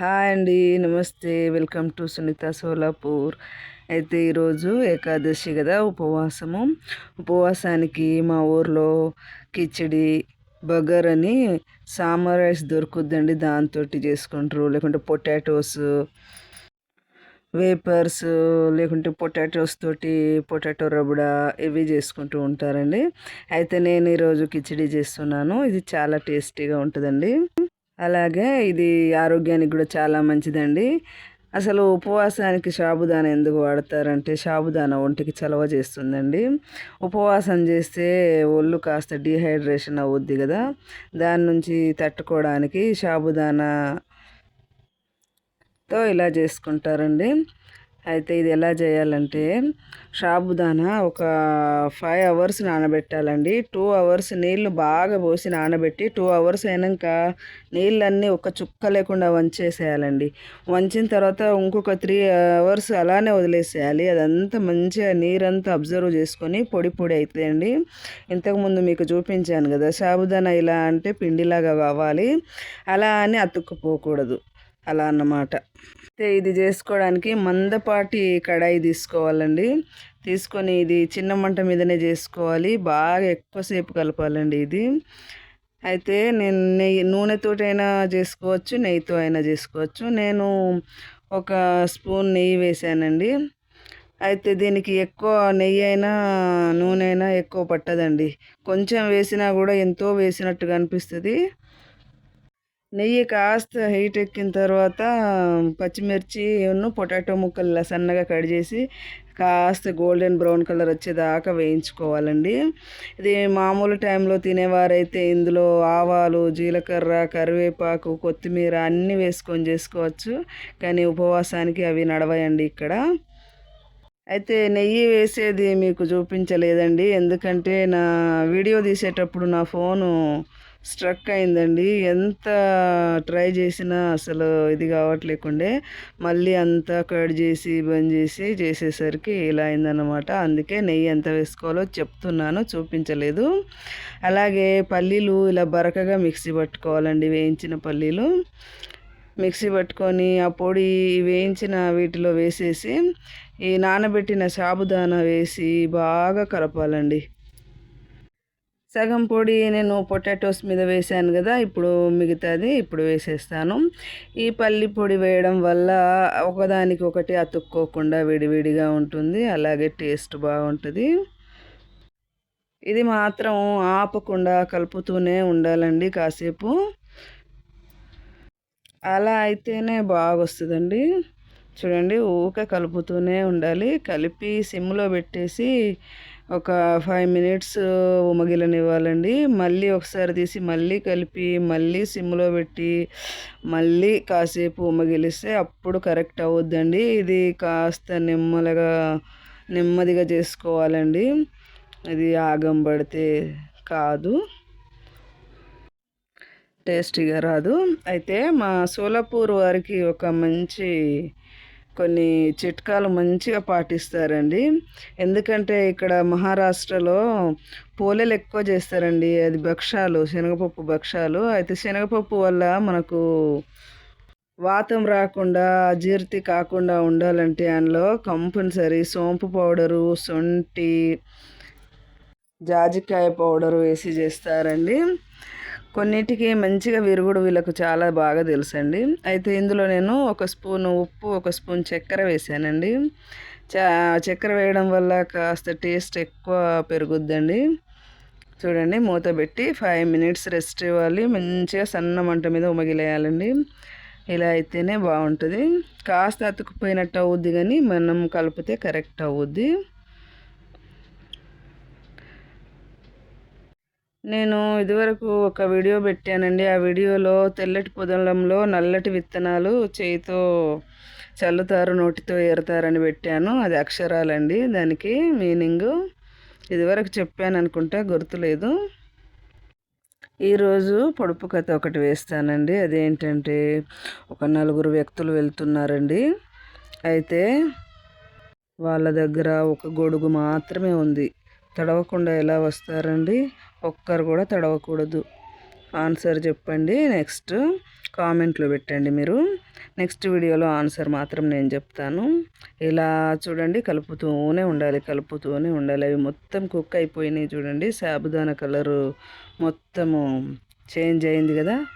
Hi అండి నమస్తే. Welcome to Sunitha Solapur. అయితే ఈరోజు ఏకాదశి కదా ఉపవాసము. ఉపవాసానికి మా ఊర్లో కిచిడి బగర్ అని సామర్ రైస్ దొరుకుద్దండి. దాంతో చేసుకుంటారు. లేకుంటే పొటాటోస్ వేపర్స్ లేకుంటే పొటాటోస్ తోటి పొటాటో రబుడా ఇవి చేసుకుంటూ ఉంటారండి. అయితే నేను ఈరోజు కిచిడి చేస్తున్నాను. ఇది చాలా టేస్టీగా ఉంటుందండి. అలాగే ఇది ఆరోగ్యానికి కూడా చాలా మంచిదండి. అసలు ఉపవాసానికి సాబుదాన ఎందుకు వాడతారంటే సాబుదాన ఒంటికి చలవ చేస్తుందండి. ఉపవాసం చేస్తే ఒళ్ళు కాస్త డీహైడ్రేషన్ అవుద్ది కదా దాని నుంచి తట్టుకోవడానికి సాబుదానాతో ఇలా చేసుకుంటారండి. అయితే ఇది ఎలా చేయాలంటే షాబుదానా ఒక ఫైవ్ అవర్స్ నానబెట్టాలండి. టూ అవర్స్ నీళ్ళు బాగా పోసి నానబెట్టి టూ అవర్స్ అయినాక నీళ్ళన్నీ ఒక చుక్క లేకుండా వంచేసేయాలండి. వంచిన తర్వాత ఇంకొక త్రీ అవర్స్ అలానే వదిలేసేయాలి. అదంతా మంచిగా నీరంతా అబ్జర్వ్ చేసుకొని పొడి పొడి అవుతాయండి ఇంతకుముందు మీకు చూపించాను కదా సాబుదానా ఇలా అంటే పిండిలాగా కావాలి అలా అని అతుక్కుపోకూడదు. అలా అన్నమాట. అయితే ఇది చేసుకోవడానికి మందపాటి కడాయి తీసుకోవాలండి. తీసుకొని ఇది చిన్న మంట మీదనే చేసుకోవాలి. బాగా ఎక్కువసేపు కలపాలండి ఇది. అయితే నేను నెయ్యి నూనెతోటైనా చేసుకోవచ్చు నెయ్యితో అయినా చేసుకోవచ్చు. నేను ఒక స్పూన్ నెయ్యి వేసానండి. అయితే దీనికి ఎక్కువ నెయ్యి అయినా నూనె అయినా ఎక్కువ పట్టదండి. కొంచెం వేసినా కూడా ఎంతో వేసినట్టుగా అనిపిస్తుంది. నెయ్యి కాస్త హీట్ ఎక్కిన తర్వాత పచ్చిమిర్చి పొటాటో ముక్కలు సన్నగా కట్ చేసి కాస్త గోల్డెన్ బ్రౌన్ కలర్ వచ్చేదాకా వేయించుకోవాలండి. ఇది మామూలు టైంలో తినేవారైతే ఇందులో ఆవాలు జీలకర్ర కరివేపాకు కొత్తిమీర అన్నీ వేసుకొని చేసుకోవచ్చు. కానీ ఉపవాసానికి అవి నడవయండి ఇక్కడ. అయితే నెయ్యి వేసేది మీకు చూపించలేదండి. ఎందుకంటే నా వీడియో తీసేటప్పుడు నా ఫోను స్ట్రక్ అయిందండి. ఎంత ట్రై చేసినా అసలు ఇది కావట్లేకుండే. మళ్ళీ అంతా కట్ చేసి బంద్ చేసి చేసేసరికి ఇలా అయిందనమాట అందుకే నెయ్యి ఎంత వేసుకోవాలో చెప్తున్నాను చూపించలేదు. అలాగే పల్లీలు ఇలా బరకగా మిక్సీ పట్టుకోవాలండి వేయించిన పల్లీలు. మిక్సీ పట్టుకొని ఆ పొడి వేయించిన వీటిలో వేసేసి ఈ నానబెట్టిన సాబుదానా వేసి బాగా కలపాలండి. సగం పొడి నేను పొటాటోస్ మీద వేసాను కదా ఇప్పుడు మిగతాది ఇప్పుడు వేసేస్తాను. ఈ పల్లి పొడి వేయడం వల్ల ఒకదానికి ఒకటి అతుక్కోకుండా విడివిడిగా ఉంటుంది అలాగే టేస్ట్ బాగుంటుంది. ఇది మాత్రం ఆపకుండా కలుపుతూనే ఉండాలండి కాసేపు. అలా అయితేనే బాగా వస్తుందండి చూడండి ఊక కలుపుతూనే ఉండాలి. కలిపి సిమ్లో పెట్టేసి ఒక ఫైవ్ మినిట్స్ ఉమగిలనివ్వాలండి. మళ్ళీ ఒకసారి తీసి మళ్ళీ కలిపి మళ్ళీ సిమ్లో పెట్టి మళ్ళీ కాసేపు ఉమగిలిస్తే అప్పుడు కరెక్ట్ అవుద్దండి. ఇది కాస్త నెమ్మదిగా నెమ్మదిగా చేసుకోవాలండి. ఇది ఆగం పడితే కాదు. టేస్టీగా రాదు. అయితే మా సోలాపూర్ వారికి ఒక మంచి కొన్ని చిట్కాలు మంచిగా పాటిస్తారండి. ఎందుకంటే ఇక్కడ మహారాష్ట్రలో పోలేలు ఎక్కువ చేస్తారండి అది భక్షాలు శనగపప్పు భక్షాలు అయితే శనగపప్పు వల్ల మనకు వాతం రాకుండా అజీర్తి కాకుండా ఉండాలంటే అందులో కంపల్సరీ సోంపు పౌడరు సొంటి జాజికాయ పౌడరు వేసి చేస్తారండి. కొన్నిటికి మంచిగా విరుగుడు వీళ్ళకు చాలా బాగా తెలుసండి. అయితే ఇందులో నేను ఒక స్పూన్ ఉప్పు ఒక స్పూన్ చక్కెర వేసానండి. చక్కెర వేయడం వల్ల కాస్త టేస్ట్ ఎక్కువ పెరుగుద్దండి. చూడండి మూత పెట్టి ఫైవ్ మినిట్స్ రెస్ట్ ఇవ్వాలి. మంచిగా సన్న మంట మీద ఉమగిలేయాలండి. ఇలా అయితేనే బాగుంటుంది. కాస్త అతుకుపోయినట్టు అవుద్ది కానీ మనం కలిపితే కరెక్ట్ అవుద్ది. నేను ఇదివరకు ఒక వీడియో పెట్టానండి. ఆ వీడియోలో తెల్లటి పొదలంలో నల్లటి విత్తనాలు చేయితో చల్లుతారు నోటితో ఏరుతారని పెట్టాను. అది అక్షరాలండి. దానికి మీనింగు ఇదివరకు చెప్పాను అనుకుంటా గుర్తులేదు. ఈరోజు పొడుపు కథ ఒకటి వేస్తానండి. అదేంటంటే ఒక నలుగురు వ్యక్తులు వెళ్తున్నారండి. అయితే వాళ్ళ దగ్గర ఒక గొడుగు మాత్రమే ఉంది. తడవకుండా ఎలా వస్తారండి? ఒక్కరు కూడా తడవకూడదు. ఆన్సర్ చెప్పండి. నెక్స్ట్ కామెంట్లో పెట్టండి మీరు. నెక్స్ట్ వీడియోలో ఆన్సర్ మాత్రం నేను చెప్తాను. ఇలా చూడండి కలుపుతూనే ఉండాలి కలుపుతూనే ఉండాలి. అవి మొత్తం కుక్ అయిపోయినాయి చూడండి. సాబుదానా కలరు మొత్తము చేంజ్ అయింది కదా?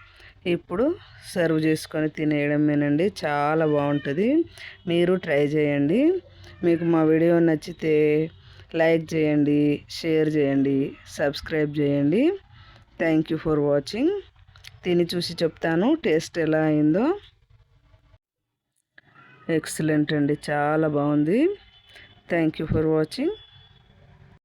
ఇప్పుడు సర్వ్ చేసుకొని తినేయడమేనండి. చాలా బాగుంటుంది. మీరు ట్రై చేయండి. మీకు మా వీడియో నచ్చితే లైక్ చేయండి షేర్ చేయండి సబ్స్క్రైబ్ చేయండి. Thank you for watching. తిని చూసి చెప్తాను టేస్ట్ ఎలా అయిందో. ఎక్సలెంట్ అండి చాలా బాగుంది. Thank you for watching.